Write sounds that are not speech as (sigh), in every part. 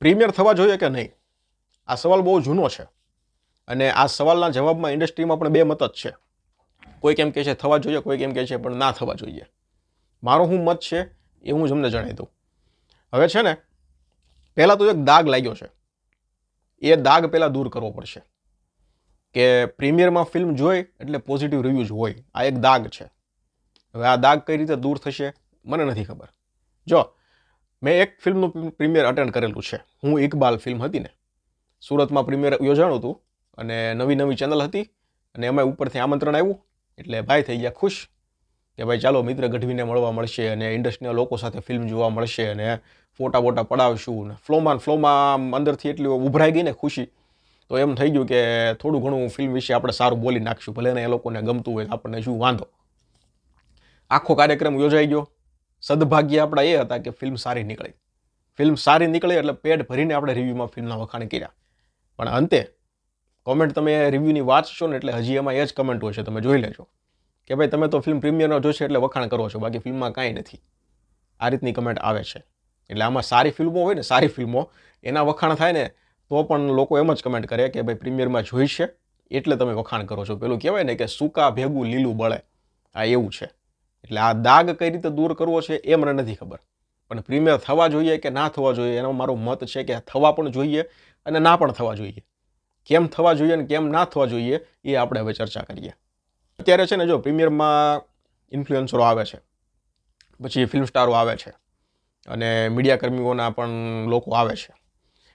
Premier થવા જોઈએ કે નહીં? આ સવાલ બહુ જૂનો છે. અને આ સવાલના જવાબમાં ઇન્ડસ્ટ્રીમાં પણ બે મત જ છે. કોઈ કેમ કહે છે થવા જોઈએ, કોઈ કેમ કહે છે પણ ના થવા જોઈએ. મારો હું મત છે એ હું તમને જણાવી દઉં. હવે છે ને, પહેલાં તો એક દાગ લાગ્યો છે. એ દાગ પહેલાં દૂર કરવો પડશે. કે પ્રીમિયરમાં ફિલ્મ જોઈ એટલે પોઝિટિવ રિવ્યૂઝ હોય. આ એક દાગ છે. હવે આ દાગ કઈ રીતે દૂર થશે મને નથી ખબર. જો મેં એક ફિલ્મનું પ્રીમિયર અટેન્ડ કરેલું છે. હું ઇકબાલ ફિલ્મ હતી ને, સુરતમાં પ્રીમિયર યોજાણું હતું અને નવી નવી ચેનલ હતી અને એમાં ઉપરથી આમંત્રણ આવ્યું. એટલે ભાઈ થઈ ગયા ખુશ કે ભાઈ ચાલો મિત્ર ગઢવીને મળવા મળશે અને ઇન્ડસ્ટ્રીના લોકો સાથે ફિલ્મ જોવા મળશે અને ફોટા બોટા પડાવશું ને ફ્લોમાં ફ્લોમાં અંદરથી એટલી ઉભરાઈ ગઈ ને ખુશી. તો એમ થઈ ગયું કે થોડું ઘણું ફિલ્મ વિશે આપણે સારું બોલી નાખશું. ભલે ને એ લોકોને ગમતું હોય આપણને શું વાંધો. આખો કાર્યક્રમ યોજાઈ ગયો. સદભાગ્ય આપણા એ હતા કે ફિલ્મ સારી નીકળી. ફિલ્મ સારી નીકળી એટલે પેટ ભરીને આપણે રિવ્યૂમાં ફિલ્મના વખાણ કર્યા. પણ અંતે કોમેન્ટ તમે રિવ્યૂની વાંચશો ને એટલે હજી એમાં એ જ કમેન્ટ હોય છે, તમે જોઈ લેજો. કે ભાઈ, તમે તો ફિલ્મ પ્રીમિયરનો જોશો એટલે વખાણ કરો છો, બાકી ફિલ્મમાં કાંઈ નથી. આ રીતની કમેન્ટ આવે છે. એટલે આમાં સારી ફિલ્મો હોય ને, સારી ફિલ્મો એના વખાણ થાય ને, તો પણ લોકો એમ જ કમેન્ટ કરે કે ભાઈ પ્રીમિયરમાં જોઈ છે એટલે તમે વખાણ કરો છો. પેલું કહેવાય ને કે સૂકા ભેગું લીલું બળે. આ એવું છે. એટલે આ દાગ કઈ રીતે દૂર કરવો છે એ મને નથી ખબર. પણ પ્રીમિયર થવા જોઈએ કે ના થવા જોઈએ એનો મારો મત છે કે થવા પણ જોઈએ અને ના પણ થવા જોઈએ. કેમ થવા જોઈએ અને કેમ ના થવા જોઈએ એ આપણે હવે ચર્ચા કરીએ. અત્યારે છે ને જો પ્રીમિયરમાં ઇન્ફ્લુએન્સરો આવે છે. પછી ફિલ્મ સ્ટારો આવે છે. અને મીડિયા કર્મીઓના પણ લોકો આવે છે.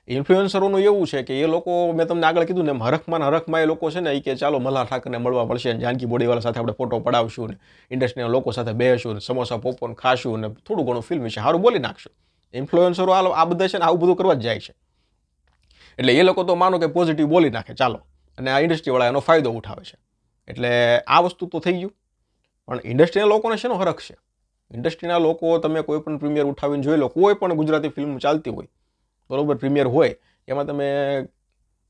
ઇન્ફ્લુએન્સરોનું એવું છે કે એ લોકો, મેં તમને આગળ કીધું ને એમ હરખમાં હરખમાં એ લોકો છે ને એ કે ચાલો મલ્હાર ઠાકરને મળવા મળશે અને જાનકી બોડીવાલા સાથે આપણે ફોટો પડાવશું ને ઇન્ડસ્ટ્રીના લોકો સાથે બેસશું ને સમોસા પોપકોર્ન ખાશું ને થોડું ઘણું ફિલ્મ વિશે સારું બોલી નાખશું. ઇન્ફ્લુએન્સરો આ બધા છે ને આવું બધું કરવા જ જાય છે. એટલે એ લોકો તો માનો કે પોઝિટિવ બોલી નાખે, ચાલો. અને આ ઇન્ડસ્ટ્રીવાળા એનો ફાયદો ઉઠાવે છે. એટલે આ વસ્તુ તો થઈ ગયું. પણ ઇન્ડસ્ટ્રીના લોકોને શેનો હરખ છે? ઇન્ડસ્ટ્રીના લોકો, તમે કોઈ પણ પ્રીમિયર ઉઠાવીને જોઈ લો, કોઈ પણ ગુજરાતી ફિલ્મ ચાલતી હોય બરોબર, પ્રીમિયર હોય, એમાં તમે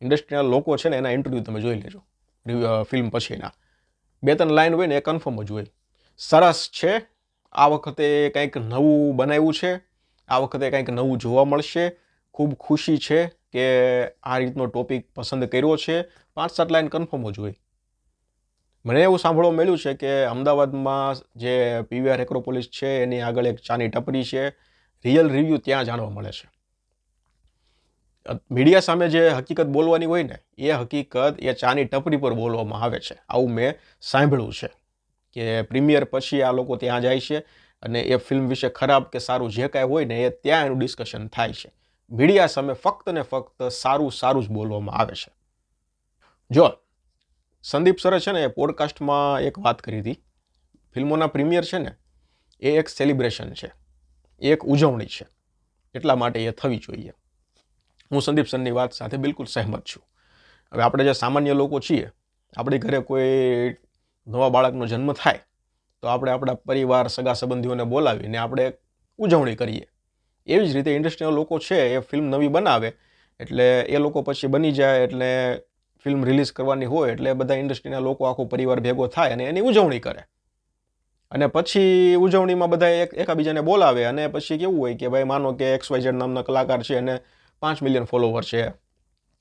ઇન્ડસ્ટ્રીના લોકો છે ને એના ઇન્ટરવ્યૂ તમે જોઈ લેજો. ફિલ્મ પછીના બે ત્રણ લાઈન હોય ને એ કન્ફર્મ જ હોય. સરસ છે. આ વખતે કંઈક નવું બનાવ્યું છે. આ વખતે કંઈક નવું જોવા મળશે. ખૂબ ખુશી છે કે આ રીતનો ટોપિક પસંદ કર્યો છે. પાંચ સાત લાઈન કન્ફર્મ જ હોય. મને એવું સાંભળવા મળ્યું છે કે અમદાવાદમાં જે પીવીઆર એક્રોપોલિસ છે, એની આગળ એક ચાની ટપરી છે. રિયલ રિવ્યૂ ત્યાં જાણવા મળે છે. મીડિયા સામે જે હકીકત બોલવાની હોય ને, એ હકીકત, એ ચાની ટપરી પર બોલવામાં આવે છે. આવું મેં સાંભળ્યું છે કે પ્રીમિયર પછી આ લોકો ત્યાં જાય છે અને એ ફિલ્મ વિશે ખરાબ કે સારું જે કાંઈ હોય ને, એ ત્યાં એનું ડિસ્કશન થાય છે. મીડિયા સામે ફક્ત ને ફક્ત સારું સારું જ બોલવામાં આવે છે. જો, સંદીપ સરે છે ને એ પોડકાસ્ટમાં એક વાત કરી હતી. ફિલ્મોના પ્રીમિયર છે ને, એ એક સેલિબ્રેશન છે. એક ઉજવણી છે. એટલા માટે એ થવી જોઈએ. હું સંદીપ સરની વાત સાથે બિલકુલ સહેમત છું. હવે આપણે જે સામાન્ય લોકો છીએ, આપણી ઘરે કોઈ નવા બાળકનો જન્મ થાય, તો આપણે આપણા પરિવાર, સગા સંબંધીઓને બોલાવીને આપણે ઉજવણી કરીએ. એવી જ રીતે ઇન્ડસ્ટ્રીના લોકો છે, એ ફિલ્મ નવી બનાવે, એટલે એ લોકો પછી બની જાય, એટલે ફિલ્મ રિલીઝ કરવાની હોય, એટલે બધા ઇન્ડસ્ટ્રીના લોકો, આખો પરિવાર ભેગો થાય અને એની ઉજવણી કરે. અને પછી ઉજવણીમાં બધા એક એકાબીજાને બોલાવે અને પછી કેવું હોય કે ભાઈ માનો કે એક્સ વાય નામના કલાકાર છે અને પાંચ મિલિયન ફોલોવર છે.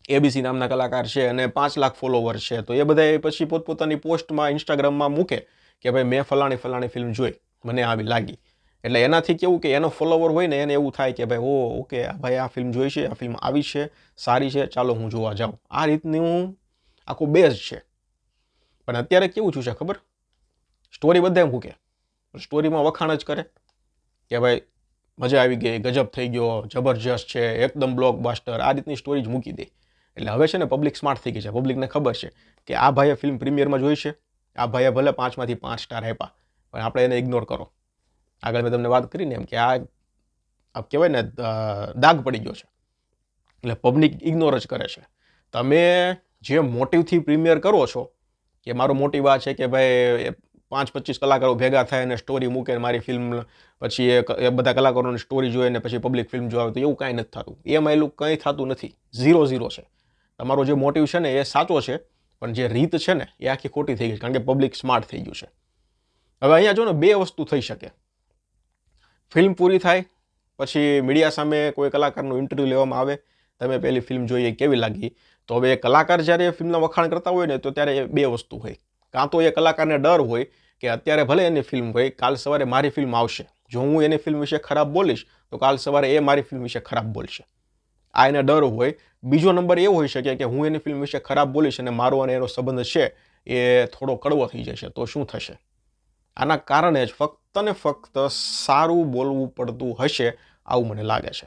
એબીસી નામના કલાકાર છે અને પાંચ લાખ ફોલોવર છે. તો એ બધા પછી પોતપોતાની પોસ્ટમાં ઇન્સ્ટાગ્રામમાં મૂકે કે ભાઈ મેં ફલાણી ફલાણી ફિલ્મ જોઈ. મને આવી લાગી. એટલે એનાથી કેવું કે એનો ફોલોવર હોય ને એને એવું થાય કે ભાઈ, ઓ, ઓકે ભાઈ આ ફિલ્મ જોઈ છે, આ ફિલ્મ આવી છે, સારી છે, ચાલો હું જોવા જાઉં. આ રીતનું આખું બેઝ છે. પણ અત્યારે કેવું થયું છે ખબર? સ્ટોરી બધા મૂકે. સ્ટોરીમાં વખાણ જ કરે. કે ભાઈ મજા આવી ગઈ, ગજબ થઈ ગયો, જબરજસ્ત છે, એકદમ બ્લોક બાસ્ટર આ રીતની સ્ટોરી જ મૂકી દે. એટલે હવે છે ને પબ્લિક સ્માર્ટ થઈ ગઈ છે. પબ્લિકને ખબર છે કે આ ભાઈએ ફિલ્મ પ્રીમિયરમાં જોઈ છે. આ ભાઈએ ભલે પાંચમાંથી પાંચ સ્ટાર આપ્યા, પણ આપણે એને ઇગ્નોર કરો. આગળ મેં તમને વાત કરીને એમ કે આ કહેવાય ને દાગ પડી ગયો છે. એટલે પબ્લિક ઇગ્નોર જ કરે છે. તમે જે મોટિવથી પ્રીમિયર કરો છો, કે મારો મોટિવ આ છે કે ભાઈ પાંચ પચીસ કલાકારો ભેગા થાય અને સ્ટોરી મૂકે મારી ફિલ્મ પછી એ બધા કલાકારોની સ્ટોરી જોઈએ ને પછી પબ્લિક ફિલ્મ જોવે તો એવું કાંઈ નથી થતું. એમાં એલું કંઈ થતું નથી. ઝીરો ઝીરો છે. તમારો જે મોટિવ છે ને એ સાચો છે, પણ જે રીત છે ને એ આખી ખોટી થઈ ગઈ કારણ કે પબ્લિક સ્માર્ટ થઈ ગયું છે. હવે અહીંયા જો ને બે વસ્તુ થઈ શકે. ફિલ્મ પૂરી થાય, પછી મીડિયા સામે કોઈ કલાકારનું ઇન્ટરવ્યૂ લેવામાં આવે, તમે પહેલી ફિલ્મ જોઈએ કેવી લાગી? તો હવે કલાકાર જ્યારે ફિલ્મના વખાણ કરતા હોય ને તો ત્યારે એ બે વસ્તુ હોય. કાં તો એ કલાકારને ડર હોય કે અત્યારે ભલે એની ફિલ્મ હોય, કાલ સવારે મારી ફિલ્મ આવશે. જો હું એની ફિલ્મ વિશે ખરાબ બોલીશ, તો કાલ સવારે એ મારી ફિલ્મ વિશે ખરાબ બોલશે. આ એને ડર હોય. બીજો નંબર એવો હોઈ શકે કે હું એની ફિલ્મ વિશે ખરાબ બોલીશ અને મારો અને એનો સંબંધ છે એ થોડો કડવો થઈ જશે, તો શું થશે? આના કારણે જ ફક્ત ને ફક્ત સારું બોલવું પડતું હશે આવું મને લાગે છે.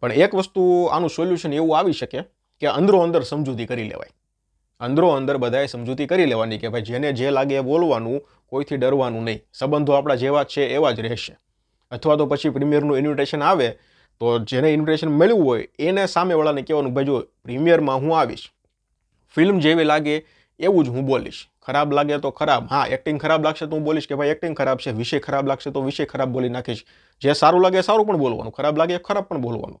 પણ એક વસ્તુ આનું સોલ્યુશન એવું આવી શકે કે અંદરો અંદર સમજૂતી કરી લેવાય. અંદરો અંદર બધાએ સમજૂતી કરી લેવાની કે ભાઈ જેને જે લાગે એ બોલવાનું, કોઈથી ડરવાનું નહીં. સંબંધો આપણા જેવા છે, એવા જ રહેશે. અથવા તો પછી પ્રીમિયરનું ઇન્વિટેશન આવે, તો જેને ઇન્વિટેશન મળ્યું હોય, એને સામેવાળાને કહેવાનું, ભાઈ જો પ્રીમિયરમાં હું આવીશ. ફિલ્મ જેવી લાગે એવું જ હું બોલીશ. ખરાબ લાગે તો ખરાબ. હા એક્ટિંગ ખરાબ લાગશે તો હું બોલીશ કે ભાઈ એક્ટિંગ ખરાબ છે. વિષય ખરાબ લાગશે તો વિષય ખરાબ બોલી નાખીશ. જે સારું લાગે સારું પણ બોલવાનું. ખરાબ લાગે ખરાબ પણ બોલવાનું.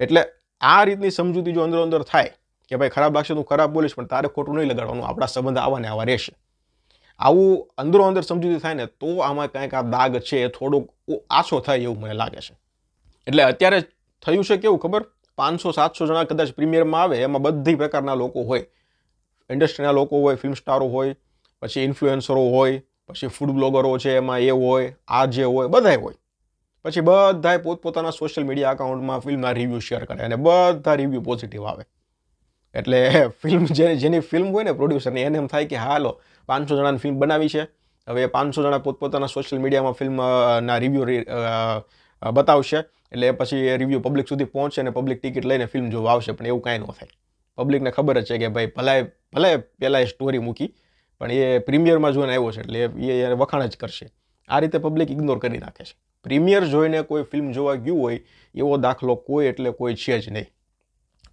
એટલે આ રીતની સમજૂતી જો અંદર અંદર થાય કે ભાઈ ખરાબ લાગશે તું ખરાબ બોલીશ, પણ તારે ખોટું નહીં લગાડવાનું. આપણા સંબંધ આવા ને આવા રહેશે. આવું અંદરો અંદર સમજૂતી થાય ને તો આમાં કંઈક આ દાગ છે એ થોડોક આછો થાય એવું મને લાગે છે. એટલે અત્યારે થયું છે કેવું ખબર? પાંચસો, સાતસો જણા કદાચ પ્રીમિયરમાં આવે, એમાં બધી પ્રકારના લોકો હોય. ઇન્ડસ્ટ્રીના લોકો હોય, ફિલ્મ સ્ટારો હોય, પછી ઇન્ફ્લુએન્સરો હોય, પછી ફૂડ બ્લોગરો છે એમાં એ હોય, આ જે હોય, બધાય હોય. પછી બધાય પોતપોતાના સોશિયલ મીડિયા અકાઉન્ટમાં ફિલ્મના રિવ્યૂ શેર કરે અને બધા રિવ્યૂ પોઝિટિવ આવે. એટલે (laughs) ફિલ્મ જે જેની ફિલ્મ હોય ને પ્રોડ્યુસરની એને એમ થાય કે હાલો, પાંચસો જણાની ફિલ્મ બનાવી છે. હવે પાંચસો જણા પોતપોતાના સોશિયલ મીડિયામાં ફિલ્મના રિવ્યૂ બતાવશે. એટલે પછી રિવ્યૂ પબ્લિક સુધી પહોંચે અને પબ્લિક ટિકિટ લઈને ફિલ્મ જોવા આવશે. પણ એવું કાંઈ ન થાય. પબ્લિકને ખબર જ છે કે ભાઈ ભલે ભલે પહેલાં એ સ્ટોરી મૂકી, પણ એ પ્રીમિયરમાં જોઈને આવ્યો છે, એટલે એ એને વખાણ જ કરશે. આ રીતે પબ્લિક ઇગ્નોર કરી નાખે છે. પ્રીમિયર જોઈને કોઈ ફિલ્મ જોવા ગયું હોય, એવો દાખલો કોઈ એટલે કોઈ છે જ નહીં.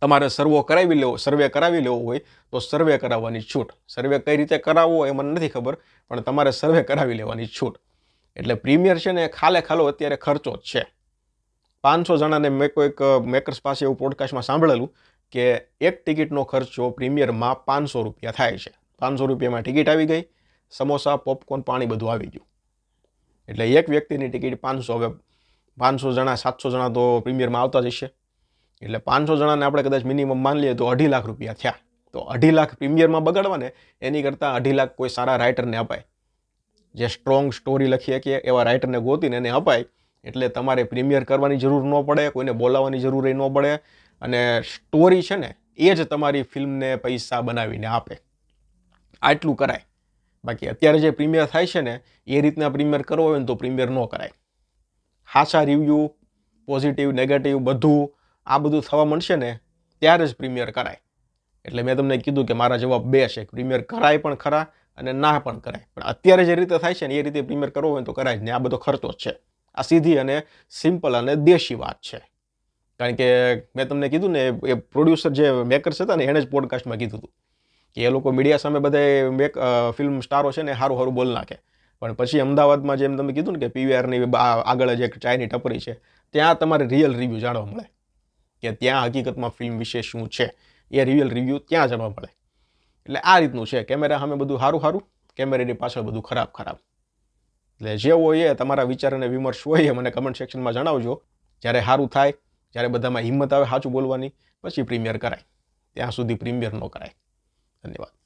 તમારે સર્વો કરાવી લેવો, સર્વે કરાવી લેવો હોય તો સર્વે કરાવવાની છૂટ. સર્વે કઈ રીતે કરાવવો એ મને નથી ખબર, પણ તમારે સર્વે કરાવી લેવાની છૂટ. એટલે પ્રીમિયર છે ને ખાલે ખાલો અત્યારે ખર્ચો જ છે. પાંચસો જણાને મેં કોઈક મેકર્સ પાસે એવું પોડકાસ્ટમાં સાંભળેલું કે એક ટિકિટનો ખર્ચો પ્રીમિયરમાં પાંચસો રૂપિયા થાય છે. પાંચસો રૂપિયામાં ટિકિટ આવી ગઈ, સમોસા, પોપકોર્ન, પાણી બધું આવી ગયું. એટલે એક વ્યક્તિની ટિકિટ પાંચસો, હવે પાંચસો જણા, સાતસો જણા તો પ્રીમિયરમાં આવતા જ હશે. એટલે પાંચસો જણાને આપણે કદાચ મિનિમમ માની લઈએ તો અઢી લાખ રૂપિયા થયા. તો અઢી લાખ પ્રીમિયરમાં બગાડવા ને એની કરતાં અઢી લાખ કોઈ સારા રાઇટરને અપાય. જે સ્ટ્રોંગ સ્ટોરી લખી શકીએ એવા રાઇટરને ગોતીને એને અપાય. એટલે તમારે પ્રીમિયર કરવાની જરૂર ન પડે, કોઈને બોલાવવાની જરૂર ન પડે. અને સ્ટોરી છે ને, એ જ તમારી ફિલ્મને પૈસા બનાવીને આપે. આટલું કરાય. બાકી અત્યારે જે પ્રીમિયર થાય છે ને, એ રીતના પ્રીમિયર કરવો હોય ને તો પ્રીમિયર ન કરાય. હાસા રિવ્યૂ પોઝિટિવ નેગેટિવ બધું આ બધું થવા મળશે ને ત્યારે જ પ્રીમિયર કરાય. એટલે મેં તમને કીધું કે મારા જવાબ બે છે. પ્રીમિયર કરાય પણ ખરા અને ના પણ કરાય. પણ અત્યારે જે રીતે થાય છે ને એ રીતે પ્રીમિયર કરવો હોય તો કરાય જ ને. આ બધો ખર્ચો જ છે. આ સીધી અને સિમ્પલ અને દેશી વાત છે. કારણ કે મેં તમને કીધું ને એ પ્રોડ્યુસર જે મેકર્સ હતા ને એણે જ પોડકાસ્ટમાં કીધું હતું કે એ લોકો મીડિયા સામે બધા મેક ફિલ્મ સ્ટારો છે ને સારું સારું બોલ નાખે. પણ પછી અમદાવાદમાં જેમ તમે કીધું ને કે પીવીઆરની આગળ જ એક ચાયની ટપરી છે, ત્યાં તમારે રિયલ રિવ્યૂ જાણવા મળે. કે ત્યાં હકીકતમાં ફિલ્મ વિશે શું છે, એ રિયલ રિવ્યૂ ત્યાં જવા મળે. એટલે આ રીતનું છે. કેમેરા સામે બધું સારું સારું કેમેરાની પાછળ બધું ખરાબ ખરાબ. એટલે જે હોય એ તમારા વિચાર અને વિમર્શ હોય એ મને કમેન્ટ સેક્શનમાં જણાવજો. જ્યારે સારું થાય, જ્યારે બધામાં હિંમત આવે સાચું બોલવાની, પછી પ્રીમિયર કરાય. ત્યાં સુધી પ્રીમિયર ન કરાય. ધન્યવાદ.